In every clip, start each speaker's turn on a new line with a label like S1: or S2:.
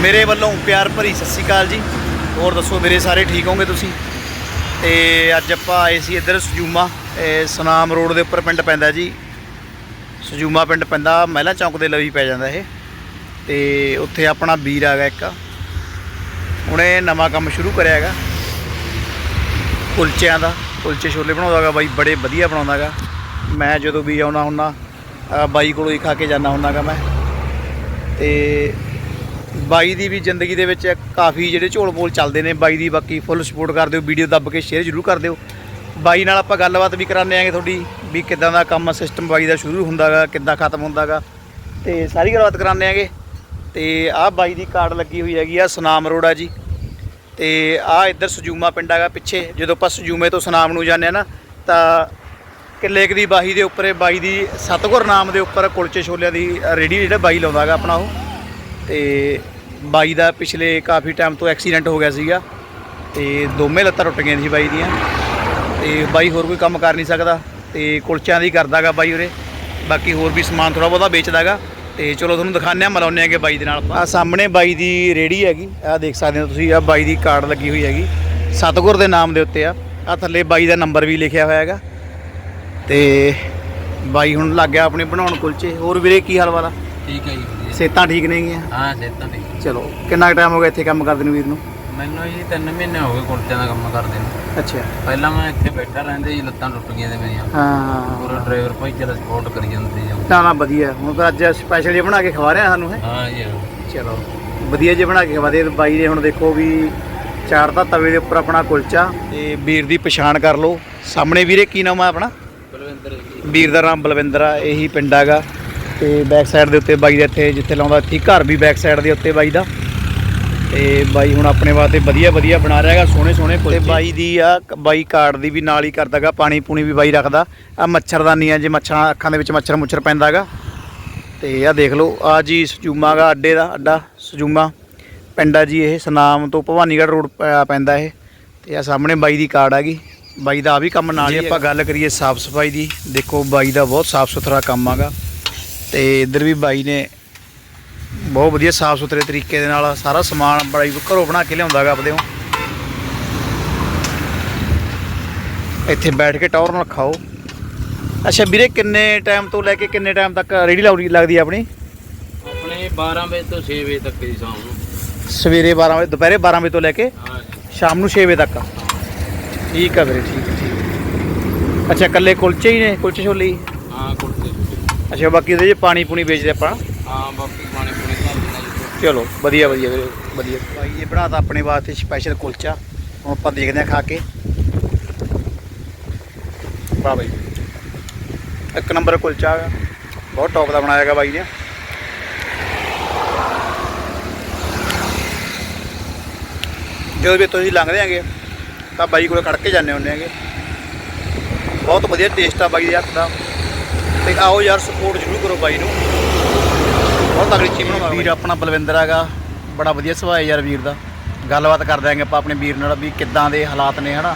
S1: ਮੇਰੇ ਵੱਲੋਂ ਪਿਆਰ ਭਰੀ ਸਤਿ ਸ਼੍ਰੀ ਅਕਾਲ ਜੀ। ਹੋਰ ਦੱਸੋ ਮੇਰੇ ਸਾਰੇ ਠੀਕ ਹੋਗੇ ਤੁਸੀਂ? ਤੇ ਅੱਜ ਆਪਾਂ ਆਏ ਸੀ ਇੱਧਰ ਸਜੂਮਾ ਇਹ ਸੁਨਾਮ ਰੋਡ ਦੇ ਉੱਪਰ ਪਿੰਡ ਪੈਂਦਾ ਜੀ। ਸਜੂਮਾ ਪਿੰਡ ਪੈਂਦਾ, ਮਹਿਲਾ ਚੌਂਕ ਦੇ ਲਵੀ ਪੈ ਜਾਂਦਾ ਇਹ। ਤੇ ਉੱਥੇ ਆਪਣਾ ਵੀਰ ਆ ਗਿਆ ਇੱਕ। ਉਹਨੇ ਨਵਾਂ ਕੰਮ ਸ਼ੁਰੂ ਕਰਿਆ ਹੈਗਾ। ਕੁਲਚਿਆਂ ਦਾ, ਕੁਲਚੇ ਛੋਲੇ ਬਣਾਉਂਦਾ ਹੈਗਾ, ਬਾਈ ਬੜੇ ਵਧੀਆ ਬਣਾਉਂਦਾ ਹੈਗਾ। ਮੈਂ ਜਦੋਂ ਵੀ ਆਉਣਾ ਹੁੰਨਾ ਬਾਈ ਕੋਲੋਂ ਹੀ ਖਾ ਕੇ ਜਾਂਦਾ ਹੁੰਦਾ ਗਾ ਮੈਂ। ਤੇ ਬਾਈ ਦੀ ਵੀ ਜ਼ਿੰਦਗੀ ਦੇ ਵਿੱਚ ਕਾਫੀ ਜਿਹੜੇ ਝੋਲ ਪੋਲ ਚੱਲਦੇ ਨੇ, ਬਾਈ ਦੀ ਬਾਕੀ ਫੁੱਲ ਸਪੋਰਟ ਕਰ ਦਿਓ ਵੀਡੀਓ ਦੱਬ ਕੇ ਸ਼ੇਅਰ ਜ਼ਰੂਰ ਕਰ ਦਿਓ। ਬਾਈ ਨਾਲ ਆਪਾਂ ਗੱਲਬਾਤ ਵੀ ਕਰਾਉਂਦੇ ਆਂਗੇ ਤੁਹਾਡੀ, ਵੀ ਕਿੱਦਾਂ ਦਾ ਕੰਮ ਸਿਸਟਮ ਬਾਈ ਦਾ ਸ਼ੁਰੂ ਹੁੰਦਾਗਾ, ਕਿੱਦਾਂ ਖਤਮ ਹੁੰਦਾਗਾ। ਤੇ ਸਾਰੀ ਗੱਲਬਾਤ ਕਰਾਉਂਦੇ ਆਂਗੇ। ਤੇ ਆਹ ਬਾਈ ਦੀ ਕਾਰਡ ਲੱਗੀ ਹੋਈ ਹੈਗੀ ਆ, ਸੁਨਾਮ ਰੋਡ ਆ ਜੀ। ਤੇ ਆਹ ਇੱਧਰ ਸਜੂਮਾ ਪਿੰਡ ਹੈਗਾ ਪਿੱਛੇ, ਜਦੋਂ ਆਪਾਂ ਸਜੂਮੇ ਤੋਂ ਸੁਨਾਮ ਨੂੰ ਜਾਂਦੇ ਆ ਨਾ, ਤਾਂ ਕਿੱਲੇ ਕੁ ਦੀ ਬਾਹੀ ਦੇ ਉੱਪਰ, ਬਾਈ ਦੀ ਸਤਗੁਰ ਨਾਮ ਦੇ ਉੱਪਰ ਕੁਲਚੇ ਛੋਲਿਆਂ ਦੀ ਰੇੜੀ ਜਿਹੜਾ ਬਾਈ ਲਾਉਂਦਾ ਹੈਗਾ ਆਪਣਾ ਉਹ। ਤੇ ਬਾਈ ਦਾ ਪਿਛਲੇ ਕਾਫੀ ਟਾਈਮ ਤੋਂ ਐਕਸੀਡੈਂਟ ਹੋ ਗਿਆ ਸੀਗਾ ਤੇ ਦੋਵੇਂ ਲੱਤਾਂ ਟੁੱਟ ਗਈਆਂ ਸੀ ਬਾਈ ਦੀਆਂ। ਤੇ ਬਾਈ ਹੋਰ ਕੋਈ ਕੰਮ ਕਰ ਨਹੀਂ ਸਕਦਾ ਤੇ ਕੁਲਚਿਆਂ ਦੀ ਕਰਦਾਗਾ ਬਾਈ ਉਰੇ। ਬਾਕੀ ਹੋਰ ਵੀ ਸਮਾਨ ਥੋੜਾ ਬਹੁਤਾ ਵੇਚਦਾਗਾ। ਤੇ ਚਲੋ ਤੁਹਾਨੂੰ ਦਿਖਾਉਂਦੇ ਆ ਮਿਲਾਉਂਦੇ ਆਗੇ ਬਾਈ ਦੇ ਨਾਲ ਆ ਸਾਹਮਣੇ ਬਾਈ ਦੀ ਰੇੜੀ ਹੈਗੀ। ਆ ਦੇਖ ਸਕਦੇ ਹੋ ਤੁਸੀਂ ਆ ਬਾਈ ਦੀ ਕਾਰਡ ਲੱਗੀ ਹੋਈ ਹੈਗੀ। ਸਤਗੁਰ ਦੇ ਨਾਮ ਦੇ ਉੱਤੇ ਆ। ਆ ਥੱਲੇ ਬਾਈ ਦਾ ਨੰਬਰ ਵੀ ਲਿਖਿਆ ਹੋਇਆ ਹੈਗਾ। ਤੇ ਬਾਈ ਹੁਣ ਲੱਗ ਗਿਆ ਆਪਣੇ ਬਣਾਉਣ ਕੁਲਚੇ। ਹੋਰ ਵੀਰੇ ਕੀ ਹਾਲ ਵਾਲਾ?
S2: ਠੀਕ ਹੈ ਜੀ।
S1: ਸੇਤਾਂ ਠੀਕ ਨੇਗੀਆਂ?
S2: ਹਾਂ ਸਿਹਤਾਂ ਠੀਕ
S1: ਚਲੋ ਕਿੰਨਾ ਟਾਈਮ ਹੋ ਗਿਆ ਇੱਥੇ ਕੰਮ ਕਰਦੇ ਨੂੰ ਵੀਰ ਨੂੰ?
S2: ਮੈਨੂੰ ਜੀ 3 ਮਹੀਨੇ ਹੋ ਗਏ ਕੁਲਚਿਆਂ ਦਾ ਕੰਮ ਕਰਦੇ ਨੂੰ।
S1: ਅੱਛਾ।
S2: ਪਹਿਲਾਂ ਮੈਂ ਇੱਥੇ ਬੈਠਾ ਰਹਿੰਦੇ ਜੀ ਲੱਤਾਂ ਟੁੱਟ ਗਈਆਂ ਤੇ ਮੇਰੀਆਂ।
S1: ਹਾਂ
S2: ਪੂਰਾ ਡਰਾਈਵਰ ਭਾਈ ਚਲਾ ਸਪੋਰਟ ਕਰੀ ਜਾਂਦੇ ਜੀ।
S1: ਨਾ ਨਾ ਵਧੀਆ। ਹੁਣ ਤਾਂ ਅੱਜ ਸਪੈਸ਼ਲ ਜੇ ਬਣਾ ਕੇ ਖਵਾ ਰਿਹਾ ਸਾਨੂੰ ਹੈ?
S2: ਹਾਂ ਜੀ ਹਾਂ।
S1: ਚਲੋ ਵਧੀਆ ਜੇ ਬਣਾ ਕੇ ਖਵਾ ਦੇ। ਬਾਈ ਨੇ ਹੁਣ ਦੇਖੋ ਵੀ ਚਾਰ ਤਾਂ ਤਵੇ ਦੇ ਉੱਪਰ ਆਪਣਾ ਕੁਲਚਾ ਤੇ ਵੀਰ ਦੀ ਪਛਾਣ ਕਰ ਲਓ। ਸਾਹਮਣੇ ਵੀਰੇ ਕੀ ਨਾਮ ਆ ਆਪਣਾ?
S2: ਬਲਵਿੰਦਰ ਜੀ।
S1: ਵੀਰ ਦਾ ਨਾਮ ਬਲਵਿੰਦਰ ਆ ਇਹੀ ਪਿੰਡ ਹੈਗਾ। ਤੇ ਬੈਕ ਸਾਈਡ ਦੇ ਉੱਤੇ ਬਾਈ ਦਾ ਇੱਥੇ ਜਿੱਥੇ ਲਾਉਂਦਾ ਇੱਥੇ ਘਰ ਵੀ ਬੈਕ ਸਾਈਡ ਦੇ ਉੱਤੇ ਬਾਈ ਦਾ। ਤੇ ਬਾਈ ਹੁਣ ਆਪਣੇ ਵਾਸਤੇ ਵਧੀਆ ਵਧੀਆ ਬਣਾ ਰਿਹਾ ਹੈਗਾ ਸੋਹਣੇ ਸੋਹਣੇ ਕੁਲਚੇ ਤੇ ਬਾਈ ਦੀ ਆ ਬਾਈ ਕਾਰਡ ਦੀ ਵੀ ਨਾਲ ਹੀ ਕਰਦਾਗਾ ਪਾਣੀ ਪੂਣੀ ਵੀ ਬਾਈ ਰੱਖਦਾ। ਆ ਮੱਛਰਦਾਨੀ ਆ ਜੇ ਮੱਛਰਾਂ ਅੱਖਾਂ ਦੇ ਵਿੱਚ ਮੱਛਰ ਮੁੱਛਰ ਪੈਂਦਾਗਾ ਤੇ ਆ ਦੇਖ ਲਓ ਆ ਜੀ ਸਜੂਮਾ ਗਾ ਅੱਡੇ ਦਾ ਅੱਡਾ ਸਜੂਮਾ। ਪਿੰਡ ਆ ਜੀ ਇਹ ਸਨਾਮ ਤੋਂ ਭਵਾਨੀਗੜ੍ਹ ਰੋਡ ਪੈਂਦਾ ਇਹ। ਤੇ ਆ ਸਾਹਮਣੇ ਬਾਈ ਦੀ ਕਾਰਡ ਹੈਗੀ। ਬਾਈ ਦਾ ਆ ਵੀ ਕੰਮ ਨਾਲ ਹੀ ਆਪਾਂ ਗੱਲ ਕਰੀਏ ਸਾਫ਼ ਸਫ਼ਾਈ ਦੀ ਦੇਖੋ ਬਾਈ ਦਾ ਬਹੁਤ ਸਾਫ਼ ਸੁਥਰਾ ਕੰਮ ਆਗਾ ਤੇ ਇੱਧਰ ਵੀ ਬਾਈ ਨੇ ਬਹੁਤ ਵਧੀਆ ਸਾਫ਼ ਸੁਥਰੇ ਤਰੀਕੇ ਦੇ ਨਾਲ ਸਾਰਾ ਸਮਾਨ ਬਾਈ ਘਰੋਂ ਬਣਾ ਕੇ ਲਿਆਉਂਦਾਗਾ ਆਪਦੇ ਇੱਥੇ ਬੈਠ ਕੇ ਟੌਰ ਨਾਲ ਖਾਓ। ਅੱਛਾ ਵੀਰੇ ਕਿੰਨੇ ਟਾਈਮ ਤੋਂ ਲੈ ਕੇ ਕਿੰਨੇ ਟਾਈਮ ਤੱਕ ਰੇੜੀ ਲਾਉਣੀ ਲੱਗਦੀ ਆ ਆਪਣੀ?
S2: ਆਪਣੇ 12 ਵਜੇ ਤੋਂ 6 ਵਜੇ ਤੱਕ ਜੀ ਸ਼ਾਮ ਨੂੰ।
S1: ਸਵੇਰੇ 12 ਵਜੇ ਦੁਪਹਿਰੇ 12 ਵਜੇ ਤੋਂ ਲੈ ਕੇ ਸ਼ਾਮ ਨੂੰ 6 ਵਜੇ ਤੱਕ। ਠੀਕ ਆ ਵੀਰੇ ਠੀਕ ਠੀਕ। ਅੱਛਾ ਕੱਲੇ ਕੁਲਚੇ ਹੀ ਨੇ ਕੁਲਚੇ ਛੋਲੇ ਅੱਛਾ ਬਾਕੀ ਉਹਦੇ 'ਚ ਪਾਣੀ ਪੂਣੀ ਵੇਚਦੇ ਆਪਾਂ?
S2: ਹਾਂ ਬਾਕੀ ਪਾਣੀ ਪੂਣੀ ਘਰ ਜੀ।
S1: ਚਲੋ ਵਧੀਆ ਵਧੀਆ ਵੀਰੇ ਵਧੀਆ। ਭਾਈ ਇਹ ਬਣਾਤਾ ਆਪਣੇ ਵਾਸਤੇ ਸਪੈਸ਼ਲ ਕੁਲਚਾ। ਹੁਣ ਆਪਾਂ ਦੇਖਦੇ ਹਾਂ ਖਾ ਕੇ। ਵਾਹ ਬਾਈ। ਇੱਕ ਨੰਬਰ ਕੁਲਚਾ ਹੈਗਾ। ਬਹੁਤ ਟੌਪ ਦਾ ਬਣਾਇਆ ਹੈਗਾ ਬਾਈ ਨੇ। ਜਦੋਂ ਵੀ ਤੁਸੀਂ ਲੰਘਦੇ ਆਂਗੇ ਤਾਂ ਬਾਈ ਕੋਲ ਖੜ ਕੇ ਜਾਂਦੇ ਹੁੰਦੇ ਆਂਗੇ। ਬਹੁਤ ਵਧੀਆ ਟੇਸਟ ਆ ਬਾਈ ਦੇ ਹੱਥ ਦਾ। ਤੇ ਆਓ ਯਾਰ ਸਪੋਰਟ ਜ਼ਰੂਰ ਕਰੋ ਬਾਈ ਨੂੰ। ਬਹੁਤ ਤਗੜੀ ਚੀਜ਼ ਬਣਾਉਂਦਾ ਵੀਰ ਆਪਣਾ ਬਲਵਿੰਦਰ ਹੈਗਾ ਬੜਾ ਵਧੀਆ ਸੁਭਾਅ ਹੈ ਯਾਰ ਵੀਰ ਦਾ। ਗੱਲਬਾਤ ਕਰ ਦਿਆਂਗੇ ਆਪਾਂ ਆਪਣੇ ਵੀਰ ਨਾਲ ਵੀ ਕਿੱਦਾਂ ਦੇ ਹਾਲਾਤ ਨੇ ਹਨਾ?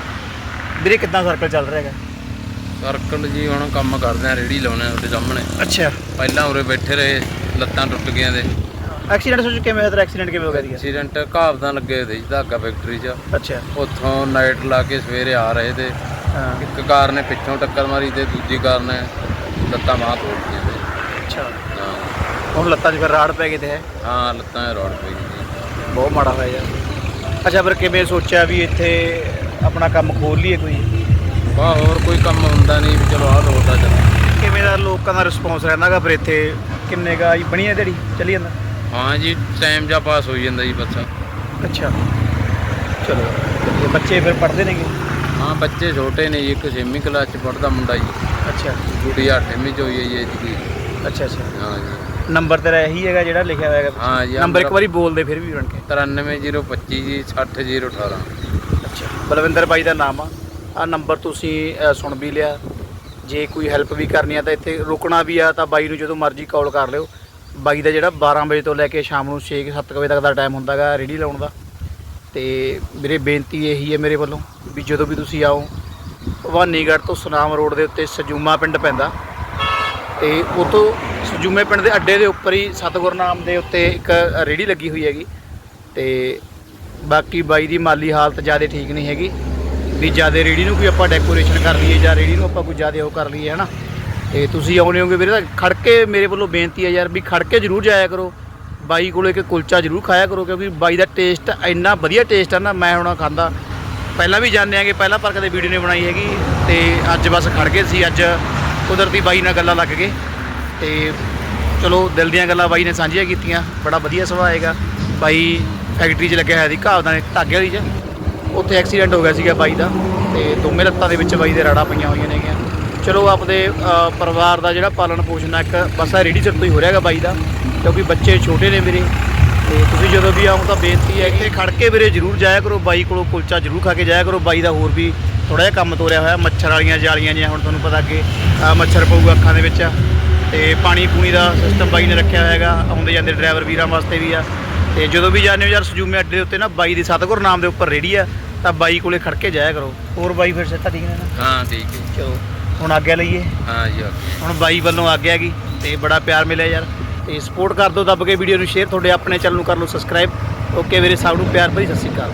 S1: ਵੀਰੇ ਕਿੱਦਾਂ ਸਰਕਲ ਚੱਲ ਰਿਹਾ ਹੈਗਾ?
S2: ਸਰਕਲ ਜੀ ਹੁਣ ਕੰਮ ਕਰਦੇ ਆ ਰੇੜੀ ਲਾਉਣੇ ਤੁਹਾਡੇ ਸਾਹਮਣੇ।
S1: ਅੱਛਾ।
S2: ਪਹਿਲਾਂ ਉਰੇ ਬੈਠੇ ਰਹੇ ਲੱਤਾਂ ਟੁੱਟ ਗਈਆਂ ਤੇ
S1: ਐਕਸੀਡੈਂਟ ਸੋਚ ਕਿਵੇਂ ਹੋਇਆ ਐਕਸੀਡੈਂਟ ਕਿਵੇਂ ਹੋ ਗਿਆ
S2: ਐਕਸੀਡੈਂਟ ਘਾਵਦਾਂ ਲੱਗੇ ਹੋਏ ਸੀ ਧਾਗਾ ਫੈਕਟਰੀ 'ਚ।
S1: ਅੱਛਾ।
S2: ਉੱਥੋਂ ਨਾਈਟ ਲਾ ਕੇ ਸਵੇਰੇ ਆ ਰਹੇ ਤੇ। ਇੱਕ ਕਾਰ ਨੇ ਪਿੱਛੋਂ ਟੱਕਰ ਮਾਰੀ ਤੇ ਦੂਜੀ ਕਾਰ ਨੇ ਲੱਤਾਂ ਬਾਹਾਂ ਤੋੜ ਦਿੱਤੀਆਂ ਤੇ
S1: ਅੱਛਾ।
S2: ਹਾਂ।
S1: ਹੁਣ ਲੱਤਾਂ 'ਚ ਫਿਰ ਰਾੜ ਪੈ ਗਈ ਤੇ ਹੈ?
S2: ਹਾਂ ਲੱਤਾਂ 'ਚ ਰੋੜ ਪਈ ਜੀ
S1: ਬਹੁਤ ਮਾੜਾ ਹੋਇਆ ਯਾਰ। ਅੱਛਾ ਫਿਰ ਕਿਵੇਂ ਸੋਚਿਆ ਵੀ ਇੱਥੇ ਆਪਣਾ ਕੰਮ ਖੋਲ ਲਈਏ ਕੋਈ?
S2: ਬਾ ਹੋਰ ਕੋਈ ਕੰਮ ਹੁੰਦਾ ਨਹੀਂ ਵੀ ਚਲੋ ਆਹ ਲੋਟਾ ਚੱਲ।
S1: ਕਿਵੇਂ ਦਾ ਲੋਕਾਂ ਦਾ ਰਿਸਪੌਂਸ ਰਹਿੰਦਾਗਾ ਫਿਰ ਇੱਥੇ? ਕਿੰਨੇ ਕਾ ਜੀ? ਬਣੀ ਹੈ ਦਿਹਾੜੀ? ਚੱਲੀ ਜਾਂਦਾ?
S2: ਹਾਂ ਜੀ ਟਾਈਮ ਜਾਂ ਪਾਸ ਹੋਈ ਜਾਂਦਾ ਜੀ ਬੱਚਾ
S1: ਅੱਛਾ। ਚਲੋ ਵਧੀਆ। ਬੱਚੇ ਫਿਰ ਪੜ੍ਹਦੇ ਨੇਗੇ?
S2: ਹਾਂ ਬੱਚੇ ਛੋਟੇ ਨੇ ਜੀ ਇੱਕ 6ਵੀਂ ਕਲਾਸ 'ਚ ਪੜ੍ਹਦਾ ਮੁੰਡਾ ਜੀ।
S1: ਅੱਛਾ।
S2: ਗੁੜੀ 8ਵੀਂ 'ਚ ਹੋਈ ਹੈ ਜੀ ਇਹਦੀ
S1: ਅੱਛਾ ਅੱਛਾ।
S2: ਹਾਂ ਜੀ।
S1: ਨੰਬਰ ਤੇਰਾ ਇਹੀ ਹੈਗਾ ਜਿਹੜਾ ਲਿਖਿਆ ਹੋਇਆ ਹੈਗਾ
S2: ਹਾਂ ਜੀ
S1: ਨੰਬਰ ਇੱਕ
S2: ਮੇਰਾ
S1: ਵਾਰੀ ਬੋਲ ਦੇ ਫਿਰ ਵੀ ਬਣ ਕੇ।
S2: 93025 ਜੀ 60018
S1: ਅੱਛਾ। ਬਲਵਿੰਦਰ ਬਾਈ ਦਾ ਨਾਮ ਆ। ਆ ਨੰਬਰ ਤੁਸੀਂ ਅ, ਸੁਣ ਵੀ ਲਿਆ। ਜੇ ਕੋਈ ਹੈਲਪ ਵੀ ਕਰਨੀ ਆ ਤਾਂ ਇੱਥੇ ਰੁਕਣਾ ਵੀ ਆ ਤਾਂ ਬਾਈ ਨੂੰ ਜਦੋਂ ਮਰਜ਼ੀ ਕਾਲ ਕਰ ਲਿਓ। ਬਾਈ ਦਾ ਜਿਹੜਾ 12 ਵਜੇ ਤੋਂ ਲੈ ਕੇ ਸ਼ਾਮ ਨੂੰ 6-7 ਵਜੇ ਤੱਕ ਦਾ ਟਾਈਮ ਹੁੰਦਾਗਾ ਰੇੜੀ ਲਾਉਣ ਦਾ। ਤੇ ਮੇਰੇ ਬੇਨਤੀ ਇਹੀ ਹੈ ਮੇਰੇ ਵੱਲੋਂ ਵੀ ਜਦੋਂ ਵੀ ਤੁਸੀਂ ਆਓ ਭਵਾਨੀਗੜ੍ਹ ਤੋਂ ਸੁਨਾਮ ਰੋਡ ਦੇ ਉੱਤੇ ਸਜੂਮਾ ਪਿੰਡ ਪੈਂਦਾ। ਤੇ ਉਹ ਸਜੂਮੇ ਪਿੰਡ ਦੇ ਅੱਡੇ ਦੇ ਉੱਪਰ ਹੀ ਸਤਗੁਰ ਨਾਮ ਦੇ ਉੱਤੇ ਇੱਕ ਰੇੜੀ ਲੱਗੀ ਹੋਈ ਹੈਗੀ। ਤੇ ਬਾਕੀ ਬਾਈ ਦੀ ਮਾਲੀ ਹਾਲਤ ਜ਼ਿਆਦਾ ਠੀਕ ਨਹੀਂ ਹੈਗੀ। ਵੀ ਜ਼ਿਆਦਾ ਰੇੜੀ ਨੂੰ ਕੋਈ ਆਪਾਂ ਡੈਕੋਰੇਸ਼ਨ ਕਰ ਲਈਏ ਜਾਂ ਰੇੜੀ ਨੂੰ ਆਪਾਂ ਕੋਈ ਜ਼ਿਆਦਾ ਉਹ ਕਰ ਲਈਏ, ਹਨਾ? ਤੇ ਤੁਸੀਂ ਆਉਣੇ ਹੋਗੇ ਵੀਰੇ ਤਾਂ ਖੜ ਕੇ ਮੇਰੇ ਵੱਲੋਂ ਬੇਨਤੀ ਹੈ ਯਾਰ ਵੀ ਖੜ ਕੇ ਜ਼ਰੂਰ ਜਾਇਆ ਕਰੋ। ਬਾਈ ਕੋਲੇ ਇੱਕ ਕੁਲਚਾ ਜ਼ਰੂਰ ਖਾਇਆ ਕਰੋ ਕਿਉਂਕਿ ਬਾਈ ਦਾ ਟੇਸਟ ਇੰਨਾ ਵਧੀਆ ਟੇਸਟ ਹੈ ਨਾ, ਮੈਂ ਹੁਣ ਖਾਂਦਾ। ਪਹਿਲਾਂ ਵੀ ਜਾਣਦੇ ਆਂਗੇ, ਪਹਿਲਾਂ ਪਰ ਕਦੇ ਵੀਡੀਓ ਨਹੀਂ ਬਣਾਈ ਹੈਗੀ ਤੇ ਅੱਜ ਬਸ ਖੜ ਗਏ ਸੀ, ਅੱਜ ਕੁਦਰਤੀ ਬਾਈ ਨਾਲ ਗੱਲਾਂ ਲੱਗ ਗਏ ਤੇ ਚਲੋ ਦਿਲ ਦੀਆਂ ਗੱਲਾਂ ਬਾਈ ਨੇ ਸਾਂਝੀਆਂ ਕੀਤੀਆਂ, ਬੜਾ ਵਧੀਆ ਸੁਭਾਅ ਹੈਗਾ। ਬਾਈ ਫੈਕਟਰੀ 'ਚ ਲੱਗਿਆ ਹੋਇਆ ਸੀ, ਘਾਹ ਦਾ ਧਾਗੇ ਵਾਲੀ 'ਚ। ਉੱਥੇ ਐਕਸੀਡੈਂਟ ਹੋ ਗਿਆ ਸੀਗਾ ਬਾਈ ਦਾ ਤੇ ਦੋਵੇਂ ਲੱਤਾਂ ਦੇ ਵਿੱਚ ਬਾਈ ਦੇ ਰਾੜਾਂ ਪਈਆਂ ਹੋਈਆਂ ਨੇਗੀਆਂ ਚਲੋ ਆਪਦੇ ਪਰਿਵਾਰ ਦਾ ਜਿਹੜਾ ਪਾਲਣ ਪੋਸ਼ਣ ਆ ਇੱਕ ਬਸ ਆ ਰੇੜੀ ਸਿਰ ਤੋਂ ਹੀ ਹੋ ਰਿਹਾਗਾ ਬਾਈ ਦਾ, ਕਿਉਂਕਿ ਬੱਚੇ ਛੋਟੇ ਨੇ ਮੇਰੇ। ਤੇ ਤੁਸੀਂ ਜਦੋਂ ਵੀ ਆਓ ਤਾਂ ਬੇਨਤੀ ਹੈ ਕਿ ਖੜ ਕੇ ਵੀਰੇ ਜ਼ਰੂਰ ਜਾਇਆ ਕਰੋ ਬਾਈ ਕੋਲੋਂ ਕੁਲਚਾ ਜ਼ਰੂਰ ਖਾ ਕੇ ਜਾਇਆ ਕਰੋ ਬਾਈ ਦਾ ਹੋਰ ਵੀ ਥੋੜਾ ਜਿਹਾ ਕੰਮ ਤੋਰਿਆ ਹੋਇਆ ਮੱਛਰ ਵਾਲੀਆਂ ਜਾਲੀਆਂ ਜਿਹੀਆਂ ਹੁਣ ਤੁਹਾਨੂੰ ਪਤਾ ਕਿ ਅ, ਮੱਛਰ ਪਊਗਾ ਅੱਖਾਂ ਦੇ ਵਿੱਚ। ਤੇ ਪਾਣੀ ਪੂਣੀ ਦਾ ਸਿਸਟਮ ਬਾਈ ਨੇ ਰੱਖਿਆ ਹੋਇਆ ਹੈਗਾ ਆਉਂਦੇ ਜਾਂਦੇ ਡਰਾਈਵਰ ਵੀਰਾਂ ਵਾਸਤੇ ਵੀ ਆ। ਤੇ ਜਦੋਂ ਵੀ ਜਾਂਦੇ ਹੋ ਯਾਰ ਸਜੂਮੇ ਅੱਡੇ ਦੇ ਉੱਤੇ ਨਾ ਬਾਈ ਦੀ ਸਤਗੁਰ ਨਾਮ ਦੇ ਉੱਪਰ ਰੇੜੀ ਆ ਤਾਂ ਬਾਈ ਕੋਲੇ ਖੜ ਕੇ ਜਾਇਆ ਕਰੋ। ਹੋਰ ਬਾਈ ਫਿਰ ਸਿੱਧਾ ਠੀਕ ਨੇ ਨਾ?
S2: ਹਾਂ ਠੀਕ ਹੈ।
S1: ਚਲੋ ਹੁਣ ਆਗਿਆ ਲਈਏ।
S2: ਹਾਂ ਜੀ
S1: ਹੁਣ ਬਾਈ ਵੱਲੋਂ ਆਗਿਆ ਹੈਗੀ ਤੇ ਬੜਾ ਪਿਆਰ ਮਿਲਿਆ ਯਾਰ। ਤੇ ਸਪੋਰਟ ਕਰ ਦਿਓ, ਦੱਬ ਕੇ ਵੀਡੀਓ ਨੂੰ ਸ਼ੇਅਰ ਤੁਹਾਡੇ ਆਪਣੇ ਚੈਨਲ ਨੂੰ ਕਰ ਲਓ ਸਬਸਕ੍ਰਾਈਬ ਓਕੇ ਵੀਰੇ, ਸਭ ਨੂੰ ਪਿਆਰ ਭਰੀ ਸਤਿ ਸ਼੍ਰੀ ਅਕਾਲ।